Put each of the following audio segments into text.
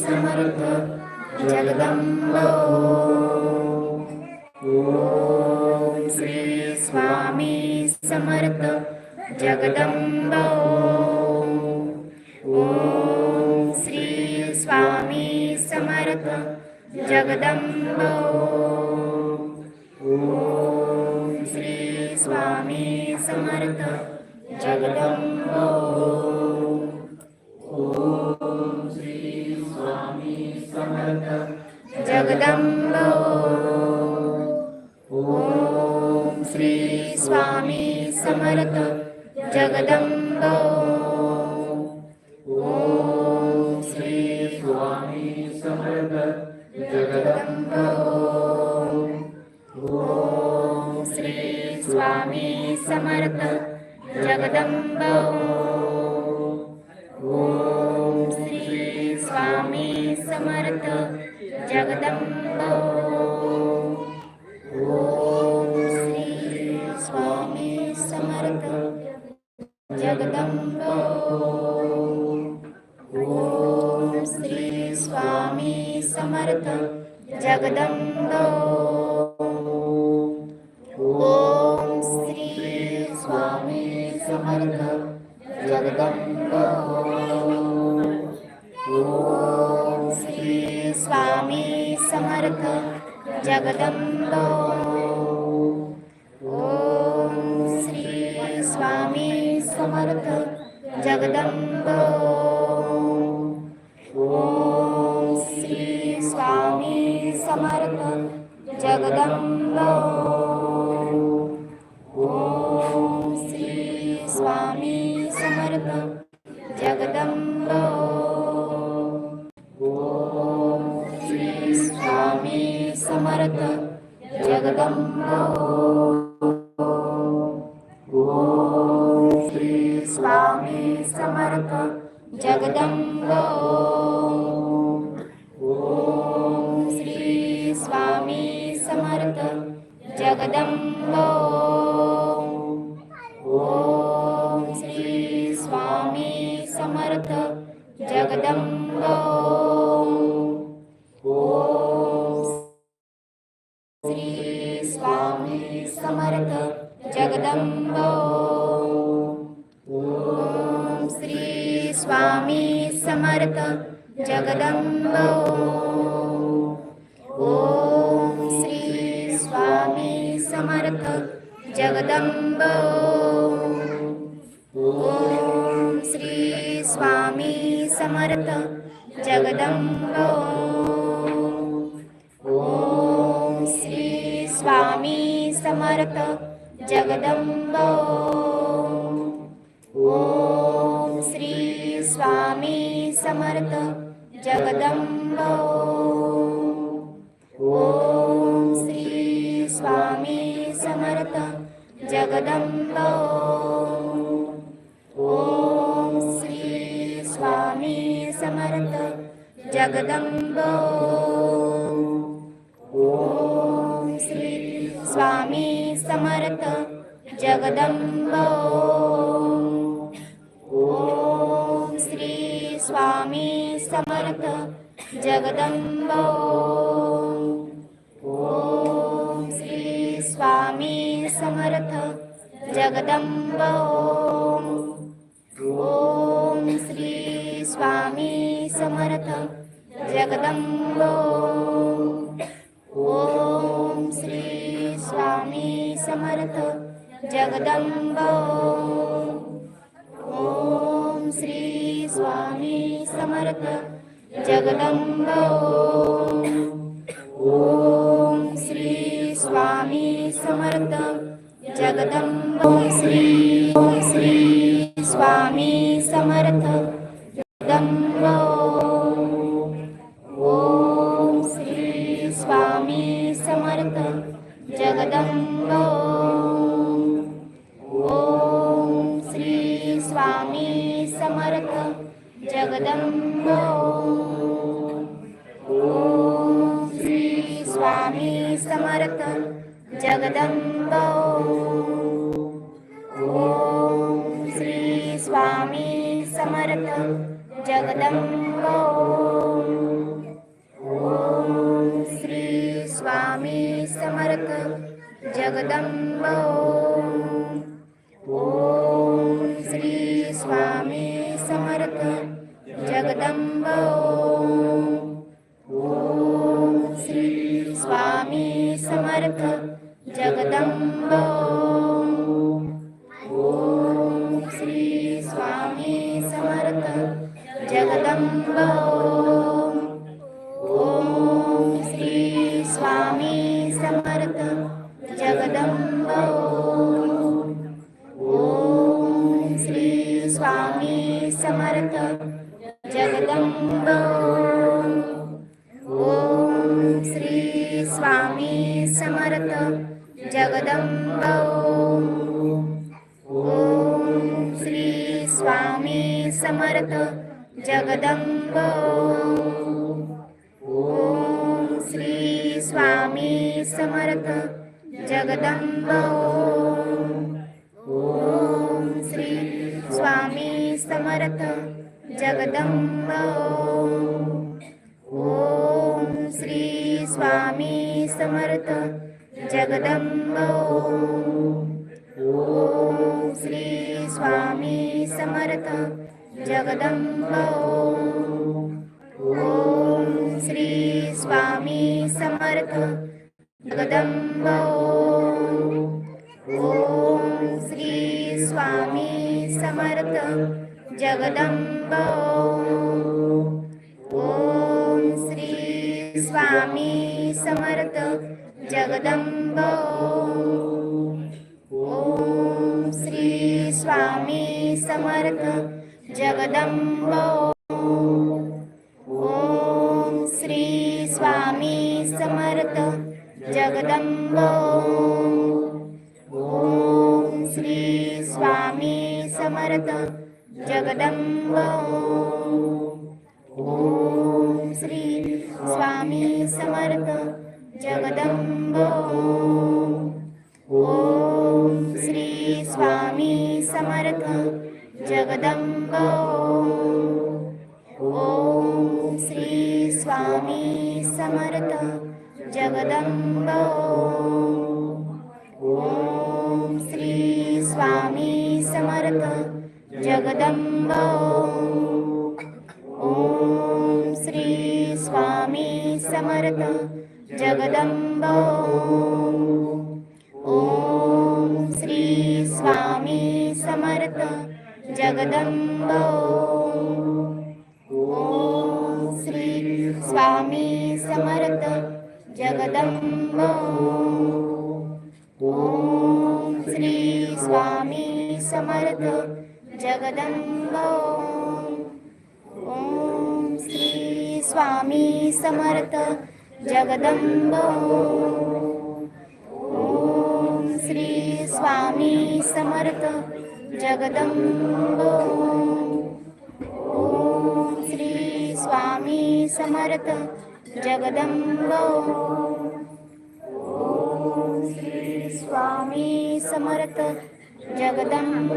समर्थ जगदम्बो। ॐ श्री स्वामी समर्थ जगदम्बो। ॐ श्री स्वामी समर्थ जगदम्बो। ॐ श्री स्वामी समर्थ जगदम्बो। जगदंब ओम श्री स्वामी समर्थ जगदंब ओम श्री स्वामी समर्थ जगदंब ओम श्री स्वामी समर्थ जगदंब ओम जगदंब ओम श्री स्वामी समर्थ। जगदंब ओम श्री स्वामी समर्थ। जगदंब जगदम्बो। ॐ श्री स्वामी समर्थ जगदम्ब। कदंब ओम श्री स्वामी समर्थ जगदंब ओम श्री स्वामी समर्थ जगदंब जगदंब ओम श्री स्वामी समर्थ जगदंब ओम श्री स्वामी समर्थ जगदंब ओम श्री स्वामी समर्थ जगदंब ओम श्री स्वामी समर्थ जगदम्बो। ॐ श्री स्वामी समर्थ जगदम्बो। ॐ श्री स्वामी समर्थ जगदम्बो। ॐ श्री स्वामी समर्थ जगदम्बो। श्री ॐ श्री स्वामी समर्थ जगदंब ओम श्री स्वामी समर्थ जगदंब ओम श्री स्वामी समर्थ जगदंब ओम श्री स्वामी समर्थ जगदंब जगदंब ओम. ओम श्री स्वामी समर्थ जगदंब स्वामी समर्थ जगदंब ओम. श्री स्वामी समर्थ जगदंब ओम. श्री स्वामी समर्थ जगदंब ओम. ओम श्री स्वामी समर्थ जगदंब समर्थ जगदंब ओम. श्री स्वामी समर्थ जगदंब ओम. श्री स्वामी समर्थ जगदंब ओम. श्री स्वामी समर्थ जगदंब ओम. जगदम्ब। ॐ श्री स्वामी समर्थ जगदम्ब। ॐ श्री स्वामी समर्थ जगदम्ब। ॐ श्री स्वामी समर्थ जगदम्ब। ॐ श्री स्वामी समर्थ जगदंब ओम. श्री स्वामी समर्थ जगदंब ओम. श्री स्वामी समर्थ जगदंब ओम. श्री स्वामी समर्थ जगदंब ओम. ओम श्री स्वामी समर्थ जगदंब ओम. श्री स्वामी समर्थ जगदंब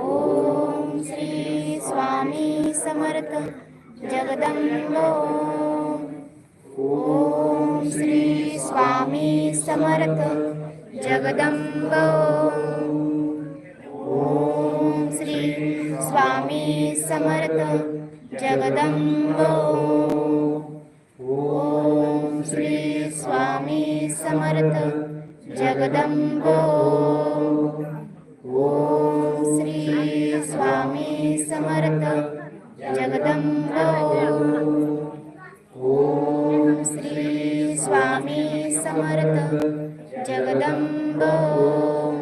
ओम. श्री स्वामी समर्थ जगदंब ओम. श्री स्वामी समर्थ जगदंब ओम श्री स्वामी समर्थ जगदंब ओम. श्री स्वामी समर्थ जगदंब ओम. श्री स्वामी समर्थ जगदम्बो ओम. श्री स्वामी समर्थ जगदंब ओम.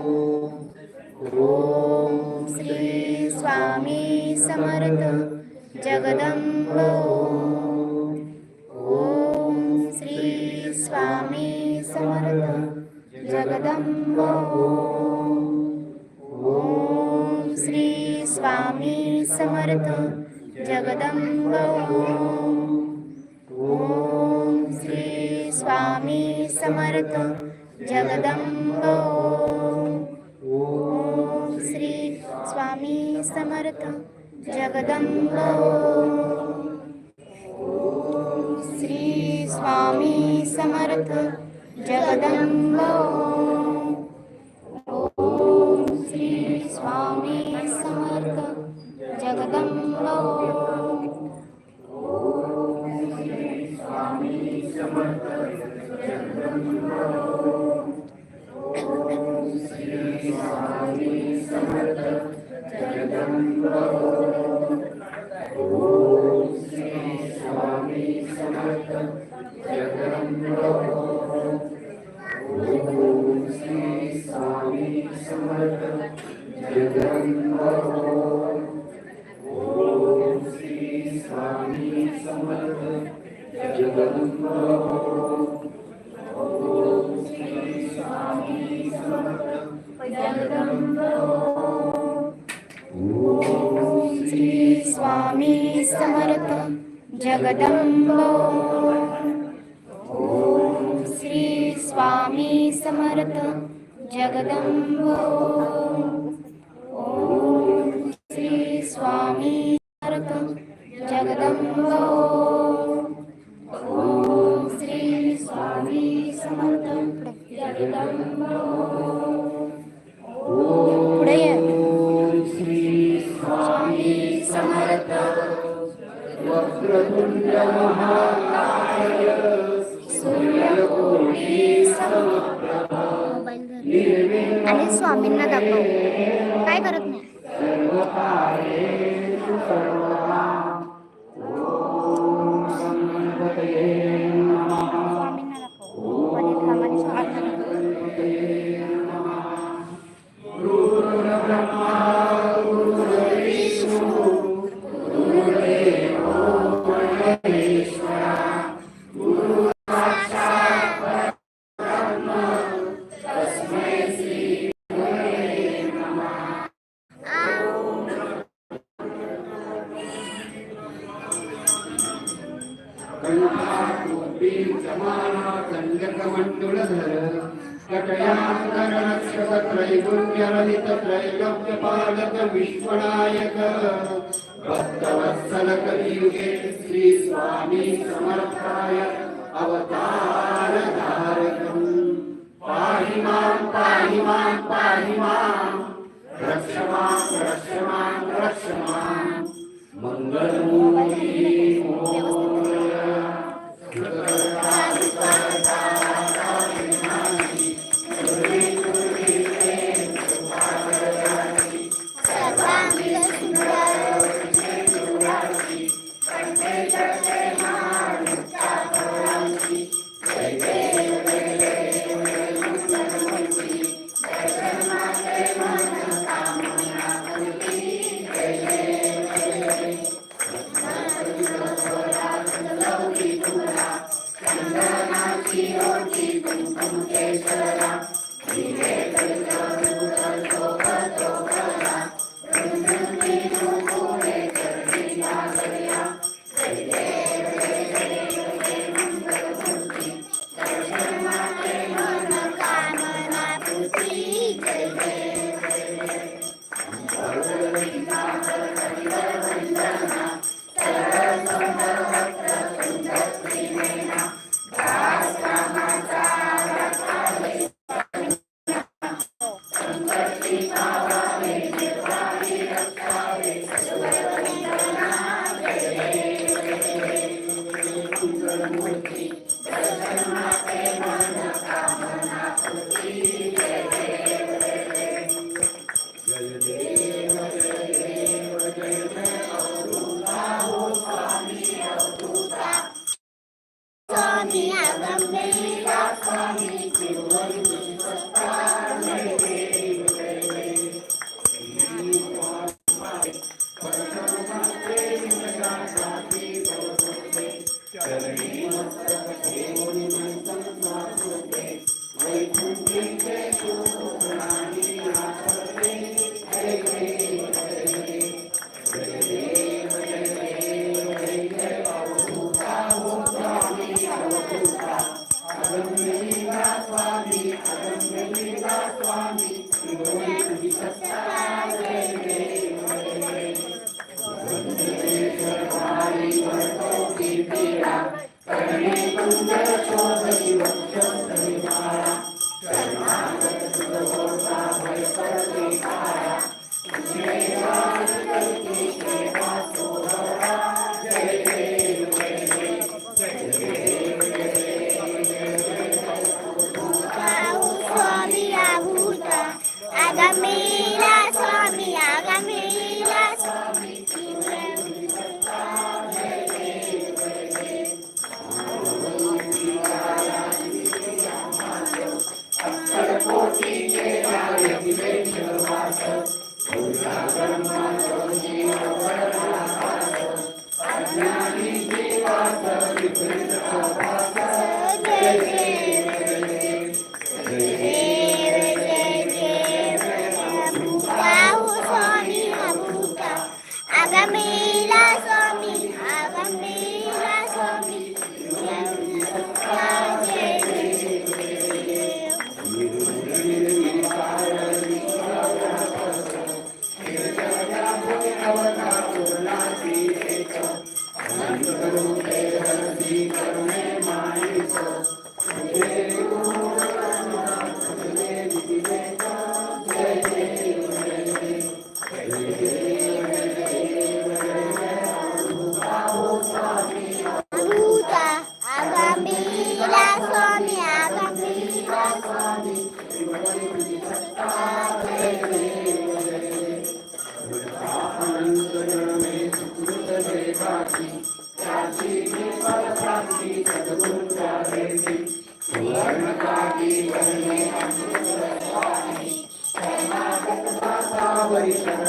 ओम श्री स्वामी समर्थ जगदंब ओम. श्री स्वामी समर्थ जगदंब ओम. श्री स्वामी समर्थ जगदंब ओम. श्री स्वामी समर्थ जगदंब ॐ ओम श्री स्वामी समर्थ जगदम्बो। श्री स्वामी समर्थ जगदंब ओम श्री स्वामी समर्थ जगदम्बो। జగదంబో त्रैलोक्यपालक विश्वनायक श्री स्वामी समर्थाय अवतार धारकम् पाहि माँ पाहि माँ पाहि माँ रक्ष माँ रक्ष माँ रक्ष माँ मङ्गलमूर्ति स्वामी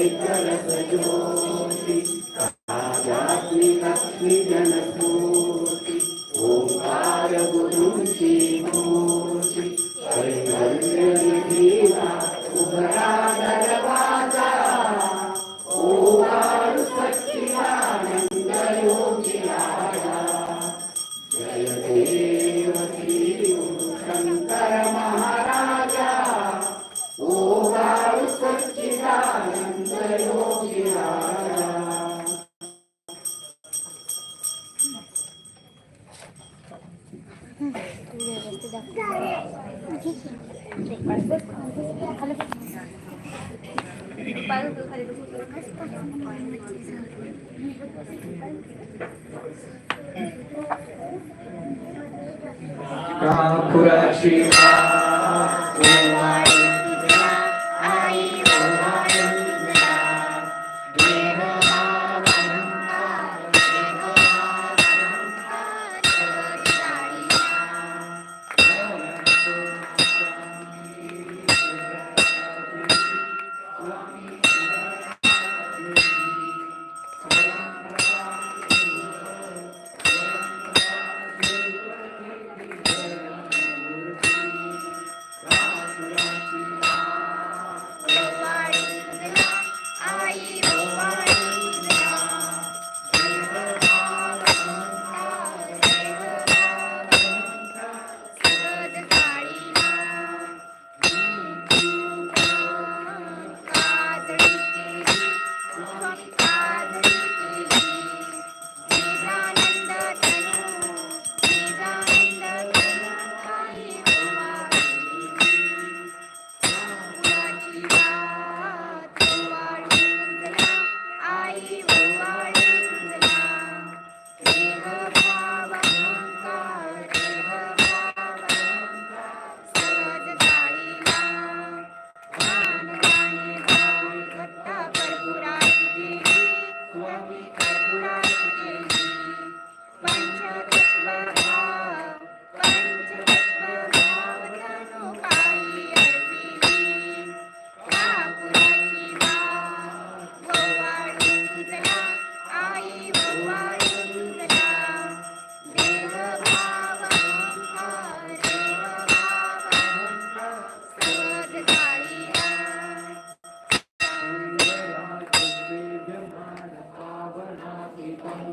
الجنة جودي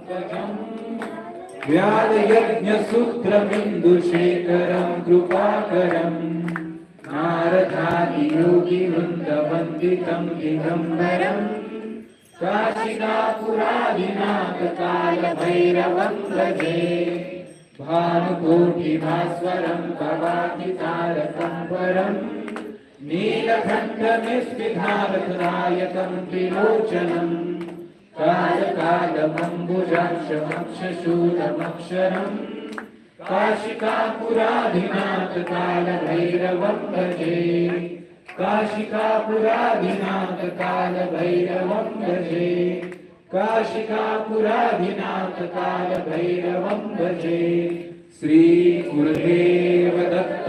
व्यालयज्ञसूत्रबिन्दुशेखरं कृपाकरम् नारदादियोगिवृन्दवन्दितं दिगम्बरम् काशिकापुरादिनाथकालभैरवं भजे भानुकोटिभास्वरं परम् त्रिलोचनम् कालकालमम्बुजाक्षमक्षशूलमक्षरम् काशिकापुराधिनाथकालभैरवं भजे काशिकापुराधिनाथकालभैरवं भजे काशिकापुराधिनाथकालभैरवं भजे श्रीगुरुदेव दत्त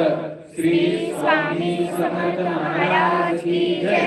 श्रीस्वामी समर्थ महाराज की जय।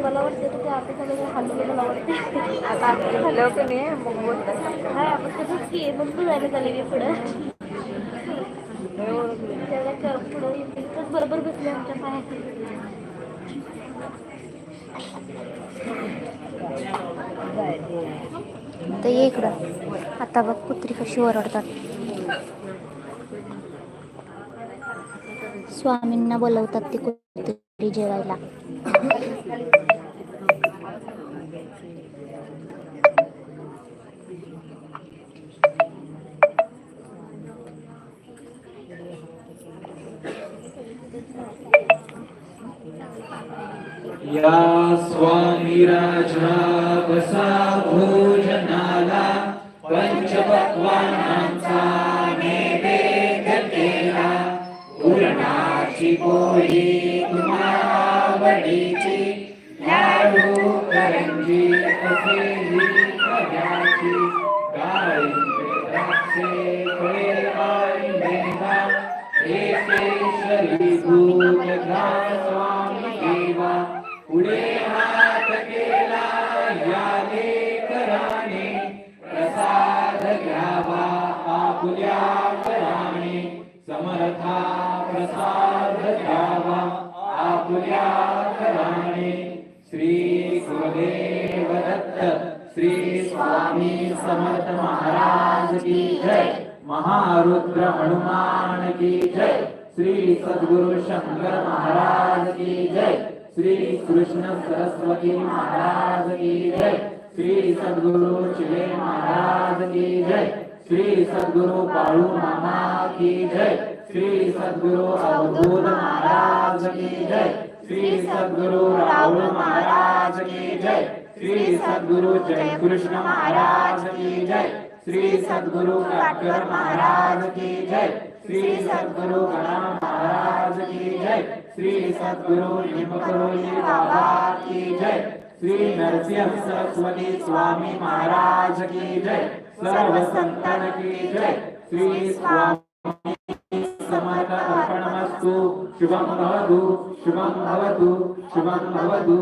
मला वाटतं की आपण सगळं हल्लो मला वाटतं आता झालं की नाही मग बोलतात हा आपण तसंच मग तू जायला चालेल पुढं तेवढ्या पुढं येतील बरोबर बसले आमच्या पायात तर ये इकडं. आता बघ कुत्री कशी ओरडतात. स्वामींना बोलवतात ती कुत्री जेवायला. या स्वामिराजसा भोजनाला पञ्चपक्वानांसा नैवेद्यतेन पूरणाचि पोयि कुमावडीचि लाडू एते शरीभूतघासो पुढे हात केला या लेकराने प्रसाद घ्यावा आपुल्या कराने समर्था प्रसाद घ्यावा आपुल्या कराने श्री गुरुदेव दत्त श्री स्वामी समर्थ महाराज की जय. महारुद्र हनुमान की जय. श्री सद्गुरु शंकर महाराज की जय. श्री कृष्ण सरस्वती महाराज की जय। श्री सदगुरु चिले महाराज की जय। श्री सदगुरु बाळू मामा की जय। श्री सदगुरु अवधूत महाराज की जय। श्री सदगुरु राहुल महाराज की जय। श्री सदगुरु जय कृष्ण महाराज की जय। श्री सदगुरु महाराज की जय। श्री सदगुरु गणा महाराज की जय। श्री सद्गुरु निमकरोली बाबा की जय। श्री नरसिंह सरस्वती स्वामी महाराज की जय। सर्व संतन की जय। श्री स्वामी समर्थ अर्पणमस्तु। शुभं भवतु शुभं भवतु शुभं भवतु।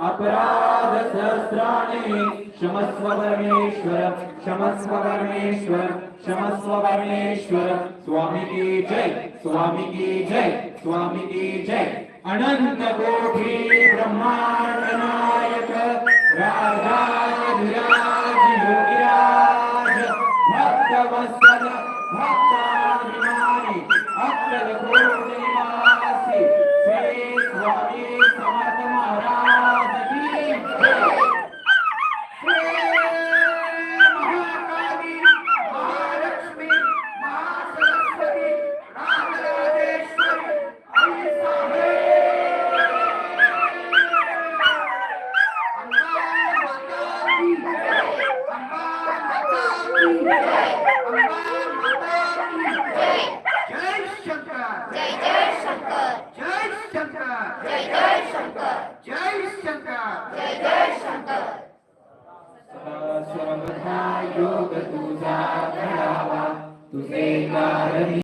अपराध सहस्राणि क्षमस्व परमेश्वर क्षमस्व परमेश्वर क्षमस्व परमेश्वर स्वामी की जय, स्वामी की जय, स्वामी की जय। अनंत कोटी ब्रह्मांड नायक राधाधिराज